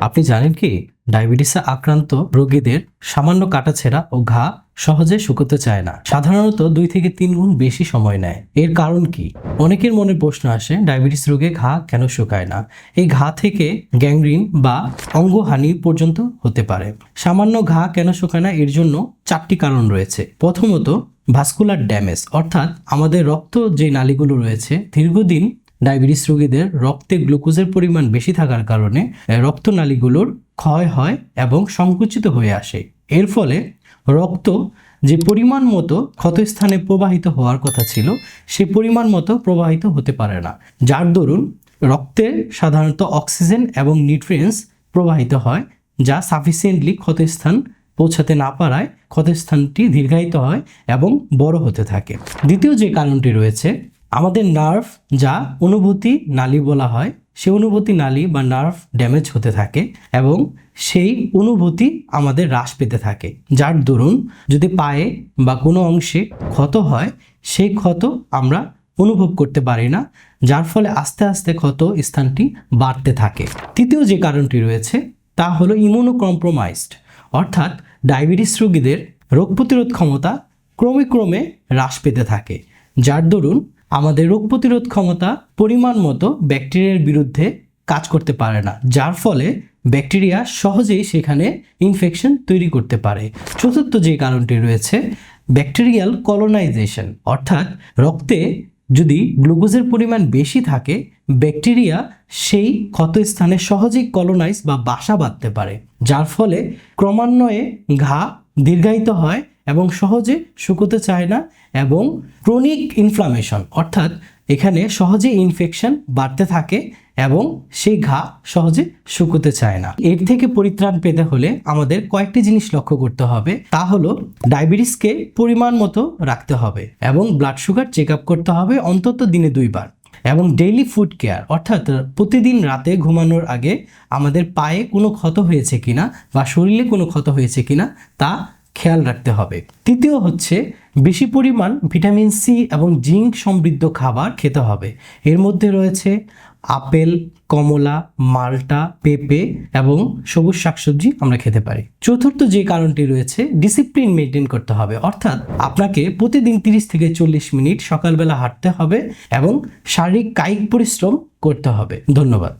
আপনি জানেন কি? ডায়াবেটিসে আক্রান্ত রোগীদের সামান্য কাটাছেঁড়া ও ঘা সহজে শুকোতে চায় না। সাধারণত দুই থেকে তিন গুণ বেশি সময় নেয়। এর কারণ কি? অনেকের মনে প্রশ্ন আসে, ডায়াবেটিস রোগে ঘা কেন শুকায় না? এই ঘা থেকে গ্যাংগ্রিন বা অঙ্গহানি পর্যন্ত হতে পারে। সামান্য ঘা কেন শুকায় না? এর জন্য চারটি কারণ রয়েছে। প্রথমত, ভাস্কুলার ড্যামেজ, অর্থাৎ আমাদের রক্ত যে নালীগুলো রয়েছে, দীর্ঘদিন ডায়াবেটিস রোগীদের রক্তে গ্লুকোজের পরিমাণ বেশি থাকার কারণে রক্তনালীগুলোর ক্ষয় হয় এবং সংকুচিত হয়ে আসে। এর ফলে রক্ত যে পরিমাণ মতো ক্ষতস্থানে প্রবাহিত হওয়ার কথা ছিল, সে পরিমাণ মতো প্রবাহিত হতে পারে না। যার দরুন রক্তে সাধারণত অক্সিজেন এবং নিউট্রিয়েন্টস প্রবাহিত হয়, যা সাফিসিয়েন্টলি ক্ষতস্থান পৌঁছাতে না পারায় ক্ষতস্থানটি দীর্ঘায়িত হয় এবং বড় হতে থাকে। দ্বিতীয় যে কারণটি রয়েছে আমাদের নার্ভ যা অনুভূতি নালী বলা হয়, সেই অনুভূতি নালী বা নার্ভ ড্যামেজ হতে থাকে এবং সেই অনুভূতি আমাদের হ্রাস পেতে থাকে। যার দরুন যদি পায়ে বা কোনো অংশে ক্ষত হয়, সেই ক্ষত আমরা অনুভব করতে পারি না, যার ফলে আস্তে আস্তে ক্ষত স্থানটি বাড়তে থাকে। তৃতীয় যে কারণটি রয়েছে, তা হলো ইমিউনো কম্প্রোমাইজড অর্থাৎ ডায়াবেটিস রোগীদের রোগ প্রতিরোধ ক্ষমতা ক্রমে ক্রমে হ্রাস পেতে থাকে। যার দরুন আমাদের রোগ প্রতিরোধ ক্ষমতা পরিমাণ মতো ব্যাকটেরিয়ার বিরুদ্ধে কাজ করতে পারে না, যার ফলে ব্যাকটেরিয়া সহজেই সেখানে ইনফেকশন তৈরি করতে পারে। চতুর্থ যে কারণটি রয়েছে ব্যাকটেরিয়াল কলোনাইজেশন অর্থাৎ রক্তে যদি গ্লুকোজের পরিমাণ বেশি থাকে, ব্যাকটেরিয়া সেই ক্ষতস্থানে সহজেই কলোনাইজ বা বাসা বাঁধতে পারে, যার ফলে ক্রমান্বয়ে ঘা দীর্ঘায়িত হয় এবং সহজে শুকোতে চায় না এবং ক্রনিক ইনফ্লামেশন অর্থাৎ এখানে সহজে ইনফেকশন বাড়তে থাকে এবং সেই ঘা সহজে শুকোতে চায় না। এর থেকে পরিত্রাণ পেতে হলে আমাদের কয়েকটি জিনিস লক্ষ্য করতে হবে। তা হলো ডায়াবেটিসকে পরিমাণ মতো রাখতে হবে এবং ব্লাড সুগার চেক আপ করতে হবে অন্তত দিনে দুইবার এবং ডেইলি ফুড কেয়ার অর্থাৎ প্রতিদিন রাতে ঘুমানোর আগে আমাদের পায়ে কোনো ক্ষত হয়েছে কিনা বা শরীরে কোনো ক্ষত হয়েছে কিনা তা খেয়াল রাখতে হবে। তৃতীয় হচ্ছে, বেশি পরিমাণ ভিটামিন সি এবং জিঙ্ক সমৃদ্ধ খাবার খেতে হবে। এর মধ্যে রয়েছে আপেল, কমলা, মাল্টা, পেঁপে এবং সবুজ শাকসবজি আমরা খেতে পারি। চতুর্থ যে কারণটি রয়েছে ডিসিপ্লিন মেনটেন করতে হবে। অর্থাৎ আপনাকে প্রতিদিন তিরিশ থেকে চল্লিশ মিনিট সকালবেলা হাঁটতে হবে এবং শারীরিক কায়িক পরিশ্রম করতে হবে। ধন্যবাদ।